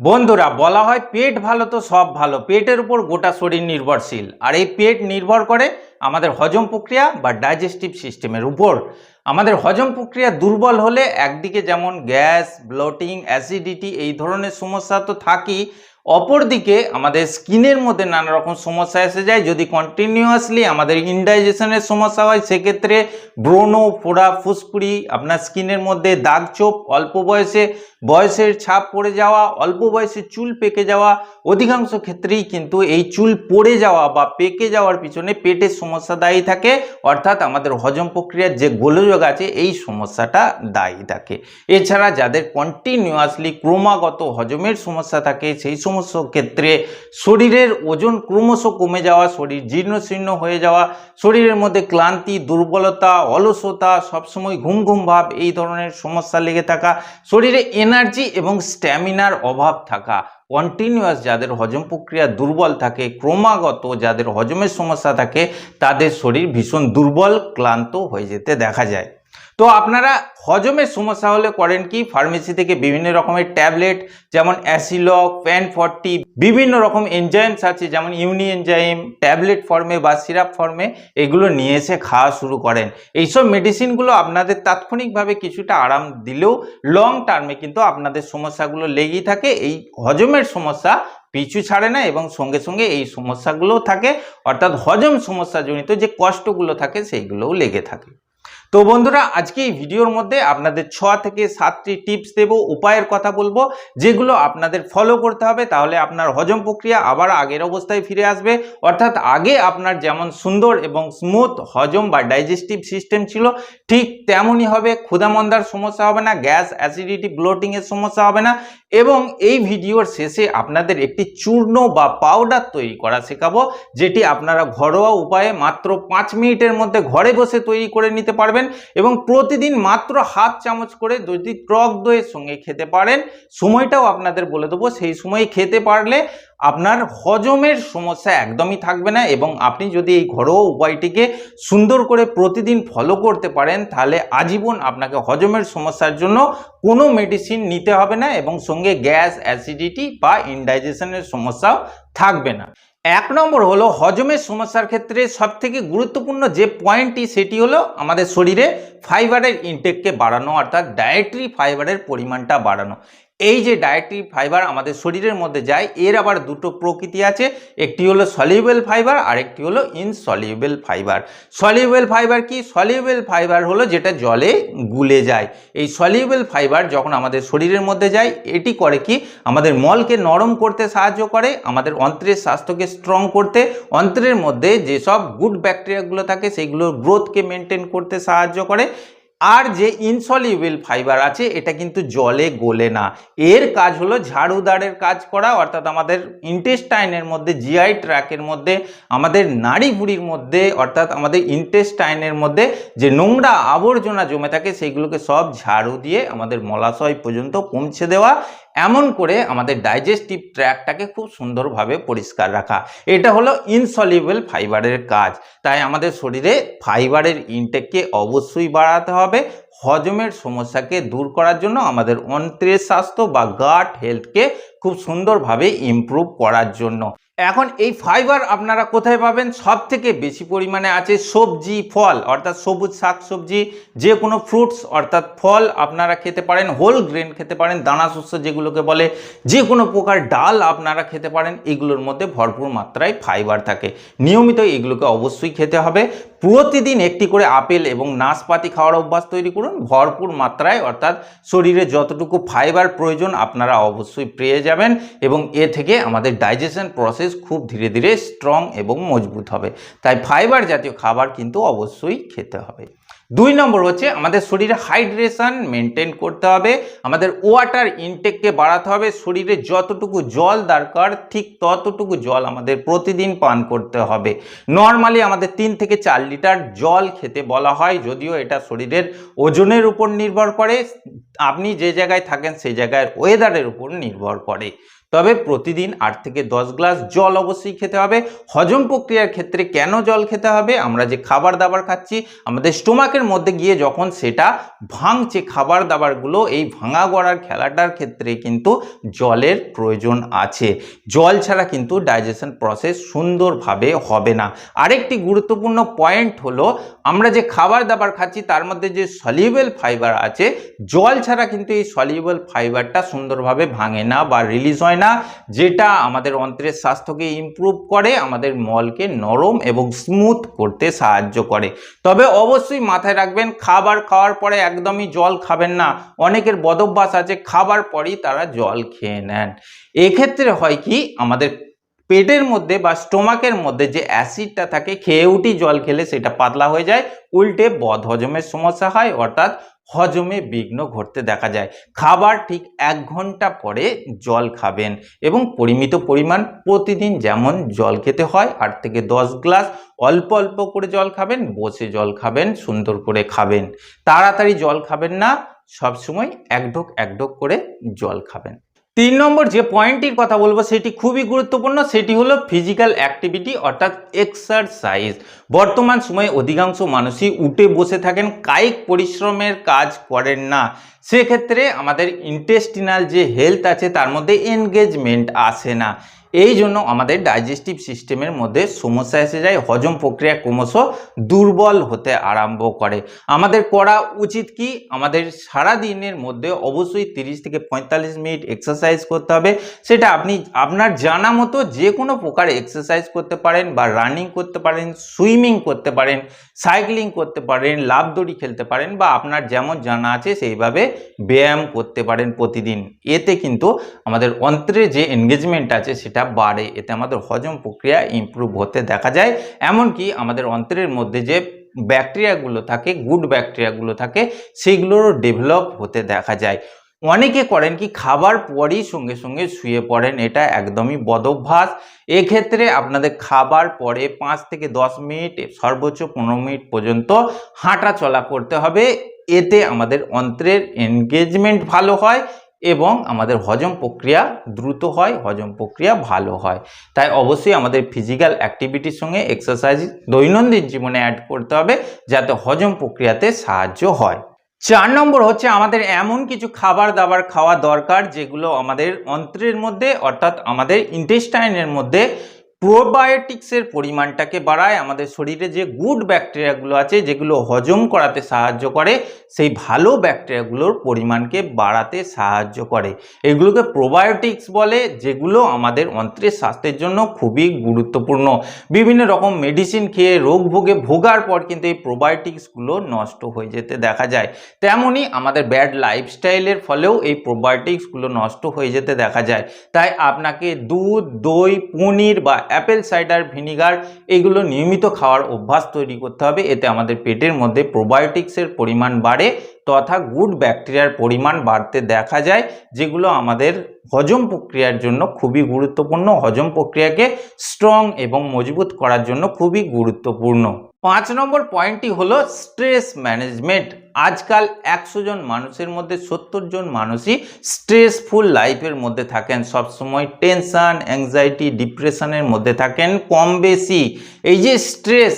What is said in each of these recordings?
বন্ধুরা, বলা হয় পেট ভালো তো সব ভালো, পেটের উপর গোটা শরীর নির্ভরশীল। আর এই পেট নির্ভর করে আমাদের হজম প্রক্রিয়া বা ডাইজেস্টিভ সিস্টেমের উপর। আমাদের হজম প্রক্রিয়া দুর্বল হলে একদিকে যেমন গ্যাস, ব্লটিং, অ্যাসিডিটি এই ধরনের সমস্যা তো থাকেই অপরদিকে আমাদের স্কিনের মধ্যে নানা রকম সমস্যা এসে যায়। যদি কন্টিনিউয়াসলি আমাদের ইনডাইজেশনের সমস্যা হয়, সেক্ষেত্রে ব্রণ ফোড়া, ফুসকুড়ি, আপনার স্কিনের মধ্যে দাগ চোপ অল্প বয়সে, বয়সের ছাপ পড়ে যাওয়া, অল্প বয়সে চুল পেকে যাওয়া, অধিকাংশ ক্ষেত্রেই কিন্তু এই চুল পড়ে যাওয়া বা পেকে যাওয়ার পিছনে পেটের সমস্যা দায়ী থাকে। অর্থাৎ আমাদের হজম প্রক্রিয়ার যে গোলযোগ আছে, এই সমস্যাটা দায়ী থাকে। এছাড়া যাদের কন্টিনিউয়াসলি ক্রমাগত হজমের সমস্যা থাকে, সেই সমস্ত ক্ষেত্রে শরীরের ওজন ক্রমশ কমে যাওয়া, শরীর জীর্ণশীর্ণ হয়ে যাওয়া, শরীরের মধ্যে ক্লান্তি, দুর্বলতা, অলসতা, সবসময় ঘুম ঘুম ভাব এই ধরনের সমস্যা লেগে থাকা, শরীরে এনার্জি এবং স্ট্যামিনার অভাব থাকা কন্টিনিউয়াস যাদের হজম প্রক্রিয়া দুর্বল থাকে, ক্রমাগত যাদের হজমের সমস্যা থাকে, তাদের শরীর ভীষণ দুর্বল, ক্লান্ত হয়ে যেতে দেখা যায়। তো আপনারা হজমের সমস্যা হলে করেন কি? ফার্মেসি থেকে বিভিন্ন রকমের ট্যাবলেট যেমন অ্যাসিলক প্যান ফর্টি বিভিন্ন রকম এনজাইমস আছে, যেমন ইউনি এনজাইম ট্যাবলেট ফর্মে বা সিরাপ ফর্মে এগুলো নিয়ে এসে খাওয়া শুরু করেন। এইসব মেডিসিনগুলো আপনাদের তাৎক্ষণিকভাবে কিছুটা আরাম দিলেও লং টার্মে কিন্তু আপনাদের সমস্যাগুলো লেগেই থাকে। এই হজমের সমস্যা পিছু ছাড়ে না এবং সঙ্গে সঙ্গে এই সমস্যাগুলোও থাকে। অর্থাৎ হজম সমস্যাজনিত যে কষ্টগুলো থাকে, সেইগুলোও লেগে থাকে। তো বন্ধুরা, আজকে এই ভিডিওর মধ্যে আপনাদের ছ থেকে সাতটি টিপস দেব, উপায়ের কথা বলব, যেগুলো আপনাদের ফলো করতে হবে, তাহলে আপনার হজম প্রক্রিয়া আবার আগের অবস্থায় ফিরে আসবে। অর্থাৎ আগে আপনার যেমন সুন্দর এবং স্মুথ হজম বা ডাইজেস্টিভ সিস্টেম ছিল, ঠিক তেমনই হবে, ক্ষুধামন্দার সমস্যা হবে না গ্যাস অ্যাসিডিটি ব্লোটিংয়ের সমস্যা হবে না, এবং এই ভিডিওর শেষে আপনাদের একটি চূর্ণ বা পাউডার তৈরি করা শেখাবো, যেটি আপনারা ঘরোয়া উপায়ে মাত্র পাঁচ মিনিটের মধ্যে ঘরে বসে তৈরি করে নিতে পারবেন। এবং প্রতিদিন মাত্র হাফ চামচ করে যদি টক দইয়ের সঙ্গে খেতে পারেন, সময়টাও আপনাদের বলে দেবো, সেই সময় খেতে পারলে আপনার হজমের সমস্যা একদমই থাকবে না এবং আপনি যদি এই ঘরোয়া উপায়টিকে সুন্দর করে প্রতিদিন ফলো করতে পারেন, তাহলে আজীবন আপনাকে হজমের সমস্যার জন্য কোনো মেডিসিন নিতে হবে না এবং সঙ্গে গ্যাস অ্যাসিডিটি বা ইনডাইজেশনের সমস্যাও থাকবে না। এক নম্বর হলো হজমের সমস্যার ক্ষেত্রে সবথেকে গুরুত্বপূর্ণ যে পয়েন্টটি সেটি হলো আমাদের শরীরে ফাইবারের ইনটেককে বাড়ানো, অর্থাৎ ডায়েটরি ফাইবারের পরিমাণটা বাড়ানো। এই যে ডায়েটরি ফাইবার আমাদের শরীরের মধ্যে যায়, এর আবার দুটো প্রকৃতি আছে, একটি হলো সলিউবেল ফাইবার আর একটি হলো ইনসলিউবেল ফাইবার সলিউবেল ফাইবার কি? সলিউবেল ফাইবার হলো যেটা জলে গুলে যায়। এই সলিউবেল ফাইবার যখন আমাদের শরীরের মধ্যে যায়, এটি করে কি? আমাদের মলকে নরম করতে সাহায্য করে, আমাদের অন্ত্রের স্বাস্থ্যকে স্ট্রং করতে, অন্ত্রের মধ্যে যেসব গুড ব্যাকটেরিয়াগুলো থাকে সেইগুলোর গ্রোথকে মেনটেন করতে সাহায্য করে আর যে ইনসলিউবেল ফাইবার আছে, এটা কিন্তু জলে গলে না। এর কাজ হলো ঝাড়ুদারের কাজ করা, অর্থাৎ আমাদের ইন্টেস্টাইনের মধ্যে জিআই ট্র্যাকের মধ্যে, আমাদের নাড়ি ভুড়ির মধ্যে, অর্থাৎ আমাদের ইন্টেস্টাইনের মধ্যে যে নোংরা আবর্জনা জমে থাকে সেইগুলোকে সব ঝাড়ু দিয়ে আমাদের মলাশয় পর্যন্ত পৌঁছে দেওয়া। এমন করে আমাদের ডাইজেস্টিভ ট্র্যাকটাকে খুব সুন্দরভাবে পরিষ্কার রাখা। এটা হলো ইনসলিউবেল ফাইবারের কাজ। তাই আমাদের শরীরে ফাইবারের ইনটেককে অবশ্যই বাড়াতে হবে। হজমের সমস্যাকে দূর করার জন্য আমাদের অন্ত্রের স্বাস্থ্য বা গাট হেলথকে খুব সুন্দরভাবে ইম্প্রুভ করার জন্য। এখন এই ফাইবার আপনারা কোথায় পাবেন? সব থেকে বেশি পরিমাণে আছে সবজি, ফল, অর্থাৎ সবুজ শাক সবজি, যে কোনো ফ্রুটস অর্থাৎ ফল আপনারা খেতে পারেন হোল গ্রেন খেতে পারেন, দানা শস্য যেগুলোকে বলে, যে কোনো প্রকার ডাল আপনারা খেতে পারেন, এগুলোর মধ্যে ভরপুর মাত্রায় ফাইবার থাকে। নিয়মিত এগুলোকে অবশ্যই খেতে হবে। প্রতিদিন একটি করে আপেল এবং নাশপাতি খাওয়ার অভ্যাস তৈরি করুন। ভরপুর মাত্রায়, অর্থাৎ শরীরে যতটুকু ফাইবার প্রয়োজন, আপনারা অবশ্যই পেয়ে যাবেন এবং এ থেকে আমাদের ডাইজেশন প্রসেস খুব ধীরে ধীরে স্ট্রং এবং মজবুত হবে। তাই ফাইবার জাতীয় খাবার কিন্তু অবশ্যই খেতে হবে। দুই নম্বর হচ্ছে আমাদের শরীরে হাইড্রেশন মেনটেন করতে হবে, আমাদের ওয়াটার ইনটেককে বাড়াতে হবে, শরীরে যতটুকু জল দরকার, ঠিক ততটুকু জল আমাদের প্রতিদিন পান করতে হবে। নর্মালি আমাদের তিন থেকে চার লিটার জল খেতে বলা হয়, যদিও এটা শরীরের ওজনের উপর নির্ভর করে, আপনি যে জায়গায় থাকেন সেই জায়গায় ওয়েদারের উপর নির্ভর করে। তবে প্রতিদিন আট থেকে দশ গ্লাস জল অবশ্যই খেতে হবে। হজম প্রক্রিয়ার ক্ষেত্রে কেন জল খেতে হবে? আমরা যে খাবার দাবার খাচ্ছি, আমাদের স্টোমাক স্টোমাকের মধ্যে গিয়ে যখন সেটা ভাঙছে খাবার দাবারগুলো, এই ভাঙা গড়ার খেলাটার ক্ষেত্রে কিন্তু জলের প্রয়োজন আছে। জল ছাড়া কিন্তু ডাইজেশন প্রসেস সুন্দরভাবে হবে না। আরেকটি গুরুত্বপূর্ণ পয়েন্ট হলো আমরা যে খাবার দাবার খাচ্ছি, তার মধ্যে যে সলিউবল ফাইবার আছে, জল ছাড়া কিন্তু এই সলিউবল ফাইবারটা সুন্দরভাবে ভাঙে না বা রিলিজ হয় না, যেটা আমাদের অন্ত্রের স্বাস্থ্যকে ইমপ্রুভ করে, আমাদের মলকে নরম এবং স্মুথ করতে সাহায্য করে। তবে অবশ্যই মাথায় রাখবেন, খাবার খাওয়ার পরে একদমই জল খাবেন না। অনেকের বদভ্যাস আছে, খাবার পরেই তারা জল খেয়ে নেন। এক্ষেত্রে হয় কি, আমাদের পেটের মধ্যে বা স্টোমাকের মধ্যে যে অ্যাসিডটা থাকে, খেয়ে উঠি, জল খেলে সেটা পাতলা হয়ে যায়, উল্টে বদ হজমের সমস্যা হয়, অর্থাৎ হজমে বিঘ্ন ঘটতে দেখা যায়। খাবার ঠিক এক ঘণ্টা পরে জল খাবেন এবং পরিমিত পরিমাণ প্রতিদিন যেমন জল খেতে হয়, আট থেকে দশ গ্লাস অল্প অল্প করে জল খাবেন, বসে জল খাবেন, সুন্দর করে খাবেন। তাড়াতাড়ি জল খাবেন না, সবসময় এক ঢোক এক ঢোক করে জল খাবেন। তিন নম্বর যে পয়েন্টটির কথা বলব, সেটি খুবই গুরুত্বপূর্ণ, সেটি হলো ফিজিক্যাল অ্যাক্টিভিটি অর্থাৎ এক্সারসাইজ বর্তমান সময়ে অধিকাংশ মানুষই উঠে বসে থাকেন, কায়িক পরিশ্রমের কাজ করেন না। সেক্ষেত্রে আমাদের ইন্টেস্টিনাল যে হেলথ আছে, তার মধ্যে এনগেজমেন্ট আসে না। এই জন্য আমাদের ডাইজেস্টিভ সিস্টেমের মধ্যে সমস্যা এসে যায় হজম প্রক্রিয়া ক্রমশ দুর্বল হতে আরম্ভ করে। আমাদের করা উচিত কি? আমাদের সারা দিনের মধ্যে অবশ্যই তিরিশ থেকে পঁয়তাল্লিশ মিনিট এক্সারসাইজ করতে হবে। সেটা আপনি, আপনার জানা মতো যে কোনো প্রকার এক্সারসাইজ করতে পারেন বা রানিং করতে পারেন সুইমিং করতে পারেন সাইক্লিং করতে পারেন লাভ দড়ি খেলতে পারেন বা আপনার যেমন জানা আছে সেইভাবে ব্যায়াম করতে পারেন প্রতিদিন। এতে কিন্তু আমাদের অন্ত্রের যে এনগেজমেন্ট আছে সেটা বাড়ে। এতে আমাদের হজম প্রক্রিয়া ইমপ্রুভ হতে দেখা যায়। এমনকি আমাদের অন্তরের মধ্যে যে ব্যাকটেরিয়াগুলো থাকে, গুড ব্যাকটেরিয়াগুলো থাকে, সেগুলোরও ডেভেলপ হতে দেখা যায়। অনেকে করেন কি, খাবার পরই সঙ্গে সঙ্গে শুয়ে পড়েন। এটা একদমই বদভ্যাস। এক্ষেত্রে আপনাদের খাবার পরে পাঁচ থেকে দশ মিনিট, সর্বোচ্চ পনেরো মিনিট পর্যন্ত হাঁটা চলা করতে হবে। এতে আমাদের অন্ত্রের এনগেজমেন্ট ভালো হয়। এবং আমাদের হজম প্রক্রিয়া দ্রুত হয়, হজম প্রক্রিয়া ভালো হয়। তাই অবশ্যই আমাদের ফিজিক্যাল অ্যাক্টিভিটির সঙ্গে এক্সারসাইজ দৈনন্দিন জীবনে অ্যাড করতে হবে, যাতে হজম প্রক্রিয়াতে সাহায্য হয়। চার নম্বর হচ্ছে আমাদের এমন কিছু খাবার দাবার খাওয়া দরকার, যেগুলো আমাদের অন্ত্রের মধ্যে অর্থাৎ আমাদের ইন্টেস্টাইনের মধ্যে প্রোবায়োটিক্সের পরিমাণটাকে বাড়ায়, আমাদের শরীরে যে গুড ব্যাকটেরিয়াগুলো আছে, যেগুলো হজম করাতে সাহায্য করে, সেই ভালো ব্যাকটেরিয়াগুলোর পরিমাণকে বাড়াতে সাহায্য করে। এগুলোকে প্রোবায়োটিক্স বলে, যেগুলো আমাদের অন্ত্রের স্বাস্থ্যের জন্য খুবই গুরুত্বপূর্ণ। বিভিন্ন রকম মেডিসিন খেয়ে রোগ ভোগে ভোগার পর কিন্তু এই প্রোবায়োটিক্সগুলো নষ্ট হয়ে যেতে দেখা যায়। তেমনই আমাদের ব্যাড লাইফস্টাইলের ফলেও এই প্রোবায়োটিক্সগুলো নষ্ট হয়ে যেতে দেখা যায়। তাই আপনাকে দুধ, দই, পনির বা অ্যাপেল সাইডার ভিনিগার এইগুলো নিয়মিত খাওয়ার অভ্যাস তৈরি করতে হবে। এতে আমাদের পেটের মধ্যে প্রোবায়োটিক্সের পরিমাণ বাড়ে তথা গুড ব্যাকটেরিয়ার পরিমাণ বাড়তে দেখা যায়, যেগুলো আমাদের হজম প্রক্রিয়ার জন্য খুবই গুরুত্বপূর্ণ। হজম প্রক্রিয়াকে স্ট্রং এবং মজবুত করার জন্য খুবই গুরুত্বপূর্ণ। পাঁচ নম্বর পয়েন্টটি হলো স্ট্রেস ম্যানেজমেন্ট। আজকাল একশো জন মানুষের মধ্যে সত্তর জন মানুষই স্ট্রেসফুল লাইফের মধ্যে থাকেন। সবসময় টেনশান অ্যাংজাইটি ডিপ্রেশনের মধ্যে থাকেন কম বেশি। এই যে স্ট্রেস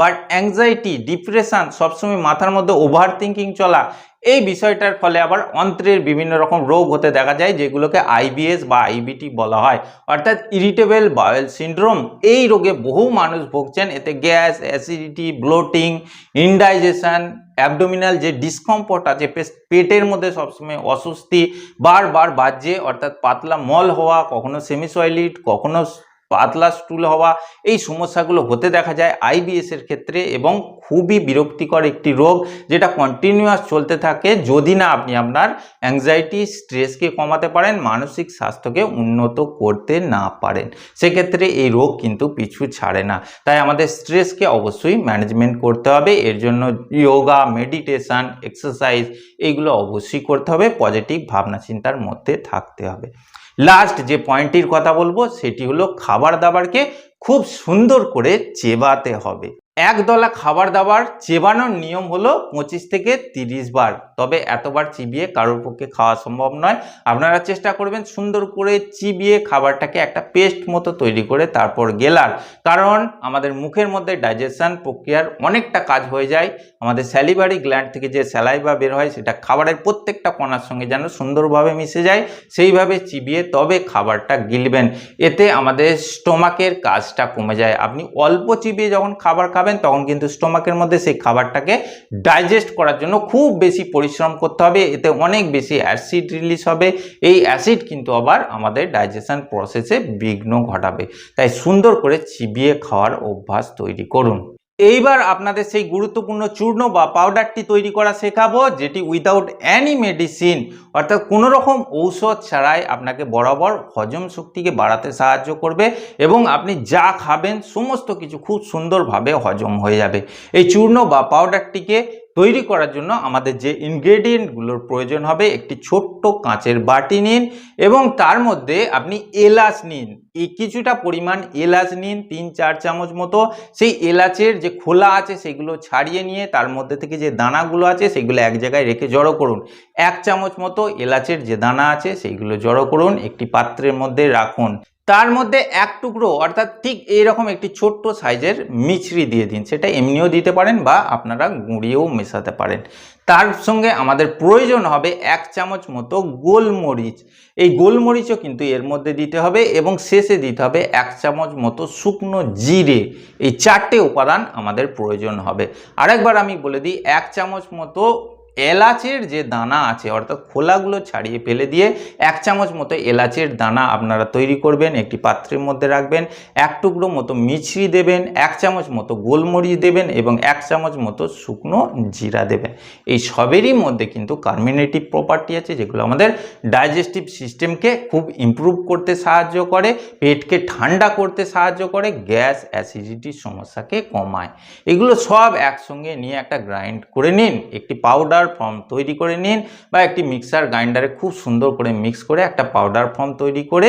বাট অ্যাংজাইটি ডিপ্রেশান সবসময় মাথার মধ্যে ওভার থিঙ্কিং চলা এই বিষয়টার ফলে আবার অন্ত্রের বিভিন্ন রকম রোগ হতে দেখা যায়, যেগুলোকে আইবিএস বা আইবিটি বলা হয়। অর্থাৎ ইরিটেবল বায়োল সিন্ড্রোম এই রোগে বহু মানুষ ভুগছেন। এতে gas acidity bloating indigestion abdominal যে ডিসকমফর্ট আছে পেটের মধ্যে সবসময় অস্বস্তি বারবার বাজে অর্থাৎ পাতলা মল হওয়া, কখনো সেমিসয়েলিড কখনো পাতলা স্টুল হওয়া, এই সমস্যাগুলো হতে দেখা যায় আইবিএস এর ক্ষেত্রে এবং খুবই বিরক্তিকর একটি রোগ যেটা কন্টিনিউয়াস চলতে থাকে যদি না আপনি আপনার অ্যাংজাইটি স্ট্রেসকে কমাতে পারেন, মানসিক স্বাস্থ্যকে উন্নত করতে না পারেন। সেক্ষেত্রে এই রোগ কিন্তু পিছু ছাড়ে না। তাই আমাদের স্ট্রেসকে অবশ্যই ম্যানেজমেন্ট করতে হবে। এর জন্য যোগা মেডিটেশন এক্সারসাইজ এইগুলো অবশ্যই করতে হবে। পজিটিভ ভাবনা চিন্তার মধ্যে থাকতে হবে। লাস্ট যে পয়েন্টটির কথা বলব, সেটি হলো খাবার দাবারকে খুব সুন্দর করে চেবাতে হবে। একদলা খাবার দাবার চেবানোর নিয়ম হলো পঁচিশ থেকে তিরিশ বার। তবে এতবার চিবিয়ে কারোর পক্ষে খাওয়া সম্ভব নয়। আপনারা চেষ্টা করবেন সুন্দর করে চিবিয়ে খাবারটাকে একটা পেস্ট মতো তৈরি করে তারপর গেলার। কারণ আমাদের মুখের মধ্যে ডাইজেশন প্রক্রিয়ার অনেকটা কাজ হয়ে যায়। আমাদের স্যালিভারি গ্ল্যান্ড থেকে যে স্যালাইভা বের হয়, সেটা খাবারের প্রত্যেকটা কণার সঙ্গে যেন সুন্দরভাবে মিশে যায়, সেইভাবে চিবিয়ে তবে খাবারটা গিলবেন। এতে আমাদের স্টোমাকের কাজটা কমে যায়। আপনি অল্প চিবিয়ে যখন খাবার খাবেন, তখন কিন্তু স্টোমাকের মধ্যে সেই খাবারটাকে ডাইজেস্ট করার জন্য খুব বেশি পরিশ্রম করতে হবে। এতে অনেক বেশি অ্যাসিড রিলিজ হবে। এই অ্যাসিড কিন্তু আবার আমাদের ডাইজেশন প্রসেসে বিঘ্ন ঘটাবে। তাই সুন্দর করে চিবিয়ে খাওয়ার অভ্যাস তৈরি করুন। এইবার আপনাদের সেই গুরুত্বপূর্ণ চূর্ণ বা পাউডারটি তৈরি করা শেখাবো, যেটি উইদাউট অ্যানি মেডিসিন অর্থাৎ কোনো রকম ঔষধ ছাড়াই আপনাকে বরাবর হজম শক্তিকে বাড়াতে সাহায্য করবে এবং আপনি যা খাবেন, সমস্ত কিছু খুব সুন্দরভাবে হজম হয়ে যাবে। এই চূর্ণ বা পাউডারটিকে তৈরি করার জন্য আমাদের যে ইনগ্রেডিয়েন্টগুলোর প্রয়োজন হবে, একটি ছোট্ট কাঁচের বাটি নিন এবং তার মধ্যে আপনি এলাচ নিন। এই কিছুটা পরিমাণ এলাচ নিন, তিন, চার চামচ মতো। সেই এলাচের যে খোলা আছে সেগুলো ছাড়িয়ে নিয়ে তার মধ্যে থেকে যে দানাগুলো আছে সেগুলো এক জায়গায় রেখে জড়ো করুন। এক চামচ মতো এলাচের যে দানা আছে সেইগুলো জড়ো করুন, একটি পাত্রের মধ্যে রাখুন। তার মধ্যে এক টুকরো, অর্থাৎ ঠিক এইরকম একটি ছোট্ট সাইজের মিছরি দিয়ে দিন। সেটা এমনিও দিতে পারেন বা আপনারা গুঁড়িয়েও মেশাতে পারেন। তার সঙ্গে আমাদের প্রয়োজন হবে এক চামচ মতো গোলমরিচ। এই গোলমরিচও কিন্তু এর মধ্যে দিতে হবে এবং শেষে দিতে হবে এক চামচ মতো শুকনো জিরে। এই চারটে উপাদান আমাদের প্রয়োজন হবে। আরেকবার আমি বলে দিই, এক চামচ মতো এলাচের যে দানা আছে, অর্থাৎ খোলাগুলো ছাড়িয়ে ফেলে দিয়ে এক চামচ মতো এলাচের দানা আপনারা তৈরি করবেন, একটি পাত্রের মধ্যে রাখবেন, এক টুকরো মতো মিছরি দেবেন, এক চামচ মতো গোলমরিচ দেবেন এবং এক চামচ মতো শুকনো জিরা দেবেন। এই সবেরই মধ্যে কিন্তু কার্মিনেটিভ প্রপার্টি আছে, যেগুলো আমাদের ডাইজেস্টিভ সিস্টেমকে খুব ইমপ্রুভ করতে সাহায্য করে, পেটকে ঠান্ডা করতে সাহায্য করে, গ্যাস অ্যাসিডিটির সমস্যাকে কমায়। এগুলো সব একসঙ্গে নিয়ে একটা গ্রাইন্ড করে নিন, একটি পাউডার ফর্ম তৈরি করে নিন বা একটি মিক্সার গ্রাইন্ডারে খুব সুন্দর করে মিক্স করে একটা পাউডার ফর্ম তৈরি করে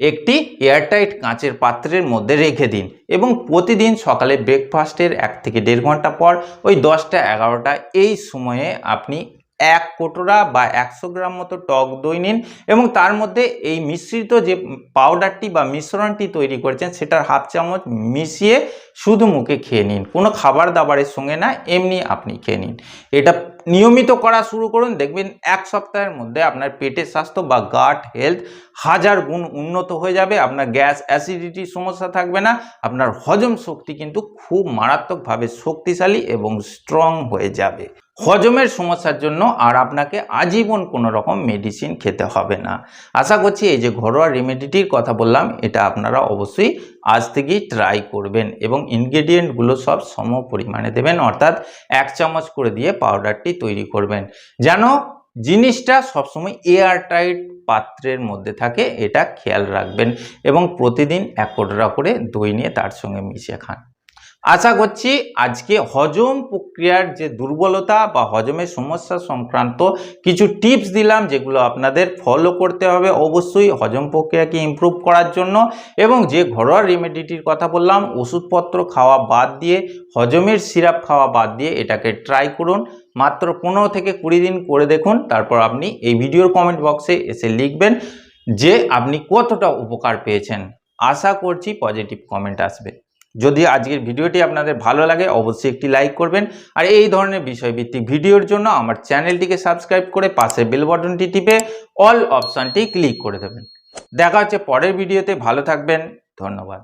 একটি এয়ারটাইট কাঁচের পাত্রের মধ্যে রেখে দিন এবং প্রতিদিন সকালে ব্রেকফাস্টের এক থেকে দেড় ঘণ্টা পর ওই দশটা এগারোটা এই সময়ে আপনি এক কোটোরা বা একশো গ্রাম মতো টক দই নিন এবং তার মধ্যে এই মিশ্রিত যে পাউডারটি বা মিশ্রণটি তৈরি করেছেন সেটার হাফ চামচ মিশিয়ে শুধু মুখে খেয়ে নিন। কোনো খাবার দাবারের সঙ্গে না, এমনি আপনি খেয়ে নিন। এটা নিয়মিত করা শুরু করুন। দেখবেন এক সপ্তাহের মধ্যে আপনার পেটের স্বাস্থ্য বা গাট হেলথ হাজার গুণ উন্নত হয়ে যাবে। আপনার গ্যাস অ্যাসিডিটির সমস্যা থাকবে না। আপনার হজম শক্তি কিন্তু খুব মারাত্মকভাবে শক্তিশালী এবং স্ট্রং হয়ে যাবে। হজমের সমস্যার জন্য আর আপনাকে আজীবন কোনো রকম মেডিসিন খেতে হবে না। আশা করছি এই যে ঘরোয়া রেমেডিটির কথা বললাম, এটা আপনারা অবশ্যই আজ থেকেই ট্রাই করবেন এবং ইনগ্রেডিয়েন্টগুলো সব সম পরিমাণে দেবেন, অর্থাৎ এক চামচ করে দিয়ে পাউডারটি তৈরি করবেন। যেন জিনিসটা সবসময় এয়ার টাইট পাত্রের মধ্যে থাকে, এটা খেয়াল রাখবেন এবং প্রতিদিন এক কোটরা করে দই নিয়ে তার সঙ্গে মিশিয়ে খান। আশা করছি আজকে হজম প্রক্রিয়ার যে দুর্বলতা বা হজমের সমস্যা সংক্রান্ত কিছু টিপস দিলাম যেগুলো আপনাদের ফলো করতে হবে অবশ্যই হজম প্রক্রিয়াকে ইমপ্রুভ করার জন্য এবং যে ঘরোয়া রেমেডিটির কথা বললাম, ওষুধপত্র খাওয়া বাদ দিয়ে, হজমের সিরাপ খাওয়া বাদ দিয়ে এটাকে ট্রাই করুন। মাত্র পনেরো থেকে কুড়ি দিন করে দেখুন, তারপর আপনি এই ভিডিওর কমেন্ট বক্সে এসে লিখবেন যে আপনি কতটা উপকার পেয়েছেন। আশা করছি পজিটিভ কমেন্ট আসবে। যদি আজকের ভিডিওটি আপনাদের ভালো লাগে, অবশ্যই একটি লাইক করবেন। আর এই ধরনের বিষয়ভিত্তিক ভিডিওর জন্য আমার চ্যানেলটিকে সাবস্ক্রাইব করে পাশে বেল বটনটি টিপে অল অপশানটি ক্লিক করে দেবেন। দেখা হচ্ছে পরের ভিডিওতে। ভালো থাকবেন। ধন্যবাদ।